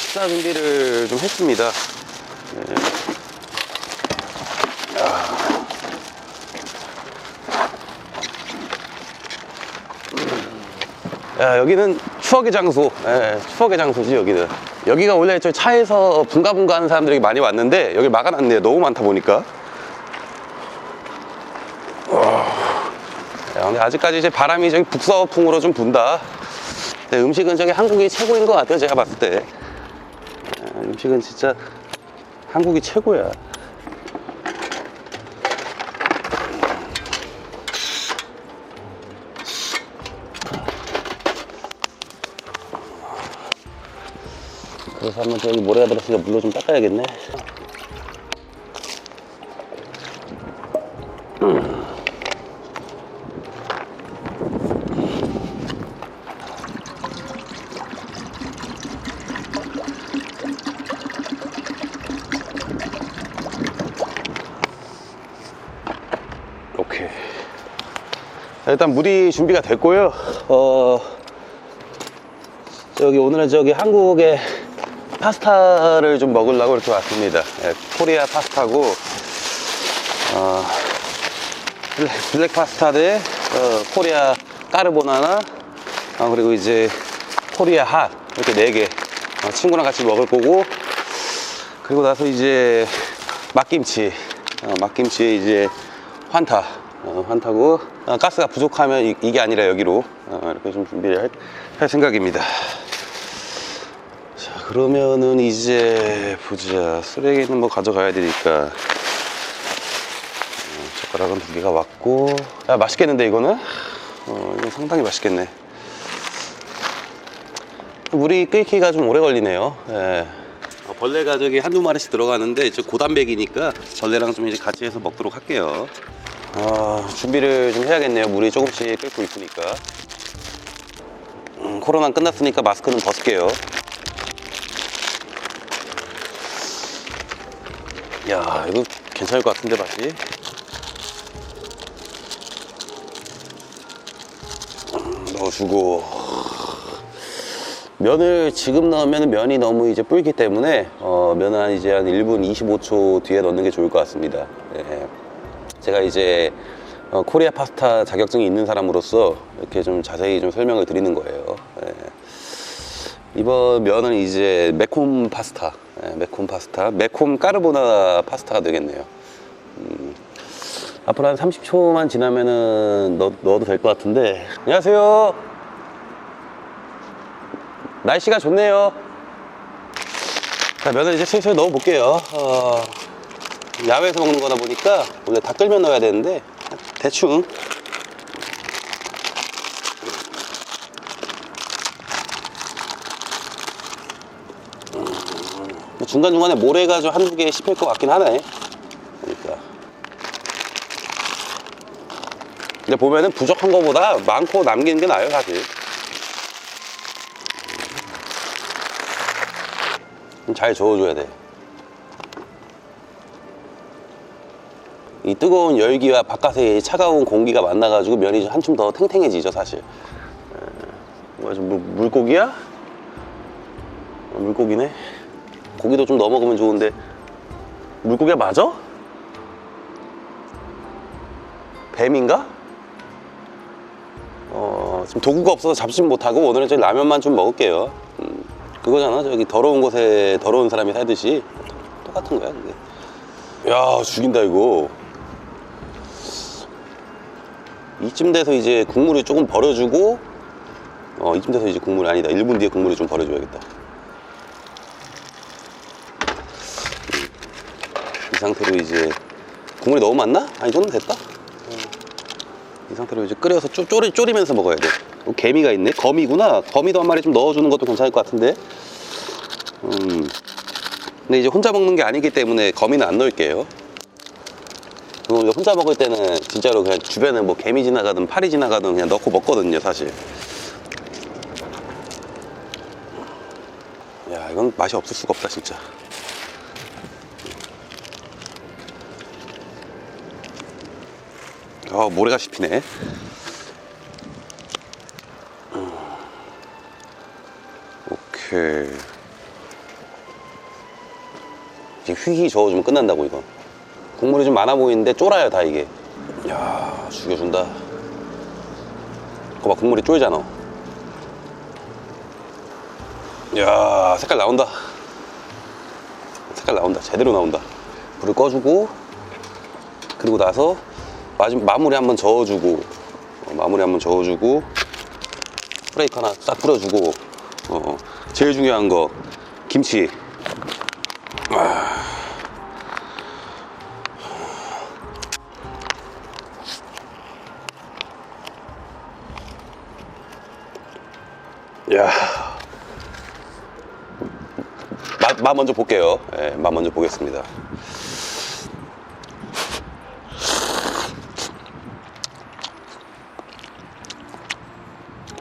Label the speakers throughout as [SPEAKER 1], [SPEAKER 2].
[SPEAKER 1] 식사 준비를 좀 했습니다. 네. 야, 여기는 추억의 장소. 예, 추억의 장소지, 여기는. 여기가 원래 저 차에서 분가분가 하는 사람들이 많이 왔는데, 여기 막아놨네요. 너무 많다 보니까. 와. 야, 근데 아직까지 이제 바람이 저기 북서풍으로 좀 분다. 근데 음식은 저기 한국이 최고인 것 같아요, 제가 봤을 때. 야, 음식은 진짜 한국이 최고야. 그래서 한번 저기 모래가 들었으니까 물로 좀 닦아야겠네. 오케이. 자, 일단 물이 준비가 됐고요. 어, 저기 오늘은 저기 한국의 파스타를 좀 먹으려고 이렇게 왔습니다. 예, 코리아 파스타고, 어, 블랙, 블랙 파스타 대 어, 코리아 까르보나나, 어, 그리고 이제 코리아 핫 이렇게 네 개. 어, 친구랑 같이 먹을 거고, 그리고 나서 이제 막김치, 어, 막김치에 이제 환타, 어, 환타고 어, 가스가 부족하면 이, 이게 아니라 여기로 어, 이렇게 좀 준비를 할, 할 생각입니다. 자 그러면은 이제 보자. 쓰레기는 뭐 가져가야 되니까. 어, 젓가락은 두 개가 왔고. 야 맛있겠는데 이거는? 어 이거 상당히 맛있겠네. 물이 끓기가 좀 오래 걸리네요. 예. 어, 벌레가 저기 한두 마리씩 들어가는데 저 고단백이니까 벌레랑 좀 이제 같이 해서 먹도록 할게요 아 준비를 좀 해야겠네요. 물이 조금씩 끓고 있으니까. 음, 코로나 끝났으니까 마스크는 벗을게요. 야 이거 괜찮을 것 같은데 맛이? 음, 넣어주고. 면을 지금 넣으면 면이 너무 이제 불기 때문에 어, 면은 한 이제 한 1분 25초 뒤에 넣는 게 좋을 것 같습니다. 예. 제가 이제 어, 코리아 파스타 자격증이 있는 사람으로서 이렇게 좀 자세히 좀 설명을 드리는 거예요 예. 이번 면은 이제 매콤 파스타, 예, 매콤 파스타, 매콤 까르보나 파스타가 되겠네요. 음, 앞으로 한 30초만 지나면은 넣, 넣어도 될 것 같은데. 안녕하세요. 날씨가 좋네요. 자, 면을 이제 슬슬 넣어 볼게요. 어, 야외에서 먹는 거다 보니까 원래 다 끓면 넣어야 되는데 대충 뭐 중간중간에 모래가 좀 한두 개 씹힐 것 같긴 하네. 그러니까. 근데 보면은 부족한 것보다 많고 남기는 게 나아요, 사실. 좀잘 저어줘야 돼. 이 뜨거운 열기와 바깥의 차가운 공기가 만나가지고 면이 좀 한층 더 탱탱해지죠, 사실. 에, 뭐야, 좀 물, 물고기야? 어, 물고기네. 고기도 좀 넣어 먹으면 좋은데 물고기가 맞아? 뱀인가? 어 지금 도구가 없어서 잡지 못하고 오늘은 저기 라면만 좀 먹을게요. 음, 그거잖아 저기 더러운 곳에 더러운 사람이 살듯이 똑같은 거야 그게. 야 죽인다 이거. 이쯤 돼서 이제 국물을 조금 버려주고 어 이쯤 돼서 이제 국물이 아니다 1분 뒤에 국물을 좀 버려줘야겠다. 이 상태로 이제 국물이 너무 많나? 아니 정도 됐다. 어. 이 상태로 이제 끓여서 쪼, 쪼리, 쪼리면서 먹어야 돼. 어, 개미가 있네. 거미구나. 거미도 한 마리 좀 넣어주는 것도 괜찮을 것 같은데. 음. 근데 이제 혼자 먹는 게 아니기 때문에 거미는 안 넣을게요. 이제 혼자 먹을 때는 진짜로 그냥 주변에 뭐 개미 지나가든 파리 지나가든 그냥 넣고 먹거든요, 사실. 야, 이건 맛이 없을 수가 없다, 진짜. 아 모래가 씹히네 음. 오케이 휘휘 저어주면 끝난다고 이거 국물이 좀 많아 보이는데 쫄아요 다 이게. 야 죽여준다. 그거 봐 국물이 쫄잖아. 야 색깔 나온다. 색깔 나온다. 제대로 나온다. 불을 꺼주고 그리고 나서 마지막 마무리 한번 저어주고 어, 마무리 한번 저어주고 프레이크 하나 싹 뿌려주고 어, 제일 중요한 거 김치 맛, 맛 먼저 볼게요. 예, 맛 먼저 보겠습니다.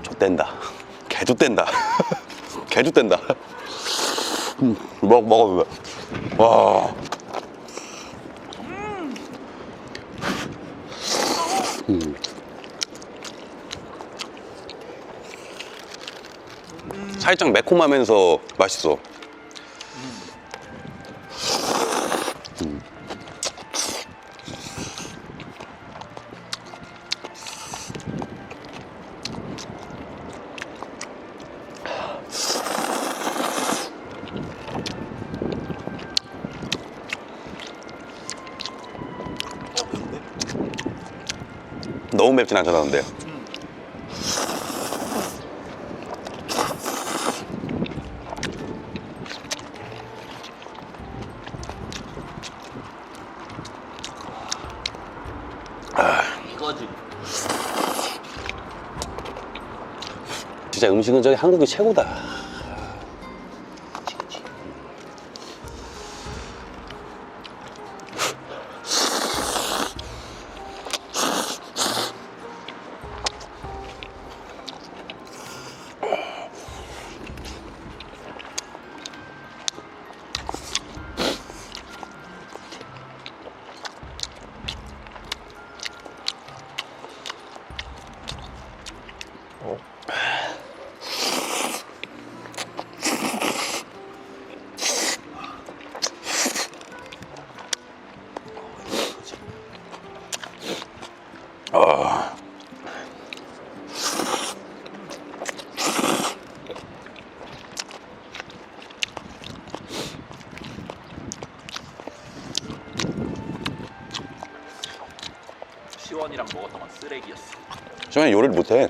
[SPEAKER 1] 좆된다. 개좆된다. 개좆된다. 음, 먹, 먹어봐. 와. 음. 살짝 매콤하면서 맛있어. 음. 너무 맵진 않잖아, 근데.
[SPEAKER 2] 이거지.
[SPEAKER 1] 음식은 저기 한국이 최고다.
[SPEAKER 2] 먹었던 건 쓰레기였어.
[SPEAKER 1] 저는 요리를 못해.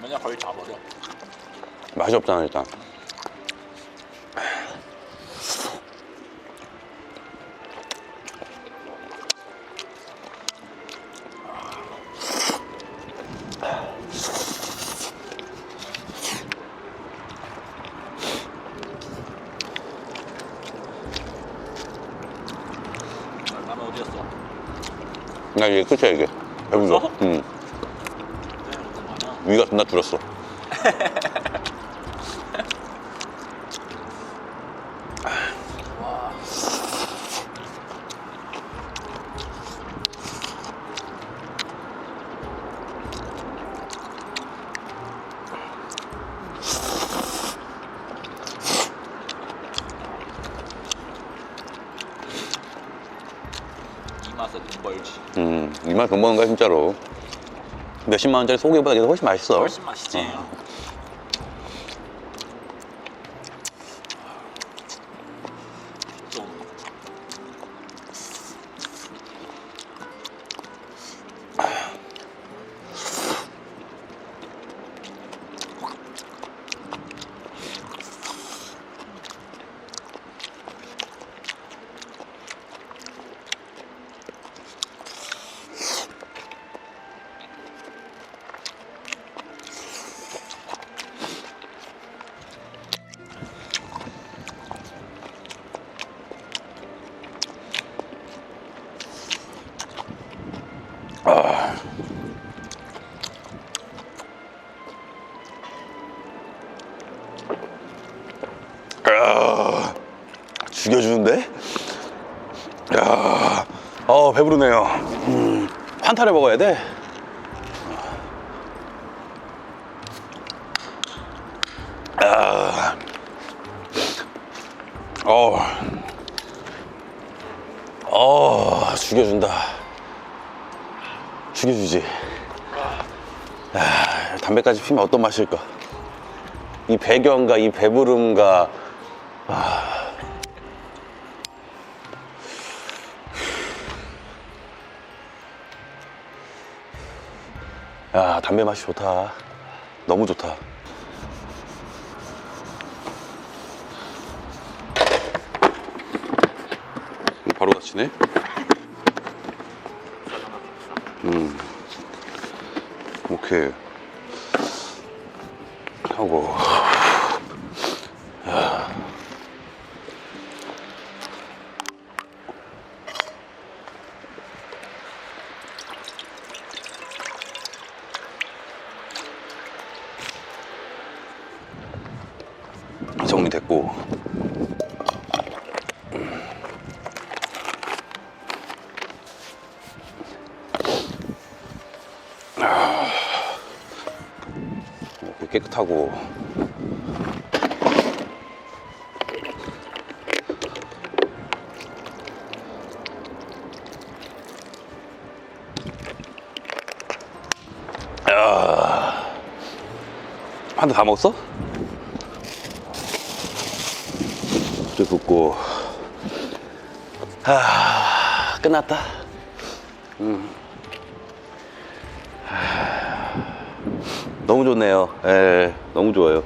[SPEAKER 2] 그냥 거의 다 버려.
[SPEAKER 1] 맛이 없잖아, 일단. 나 이게 끝이야, 이게. 배불러. 응.
[SPEAKER 2] 네?
[SPEAKER 1] 위가 존나 줄었어.
[SPEAKER 2] 이 맛은 인벌지.
[SPEAKER 1] 음, 이만 돈 버는 거야, 진짜로. 몇십만 원짜리 소고기보다 이게 훨씬 맛있어.
[SPEAKER 2] 훨씬 맛있지.
[SPEAKER 1] 어. 어, 배부르네요. 음, 환타를 먹어야 돼. 아, 어, 어, 죽여준다. 죽여주지. 야, 담배까지 피면 어떤 맛일까? 이 배경과 이 배부름과 야, 담배 맛이 좋다. 너무 좋다. 바로 다치네. 음. 오케이. 하고. 어, 깨끗하고 한 대 다 먹었어? 불 붓고 아 끝났다 음. 너무 좋네요. 예 너무 좋아요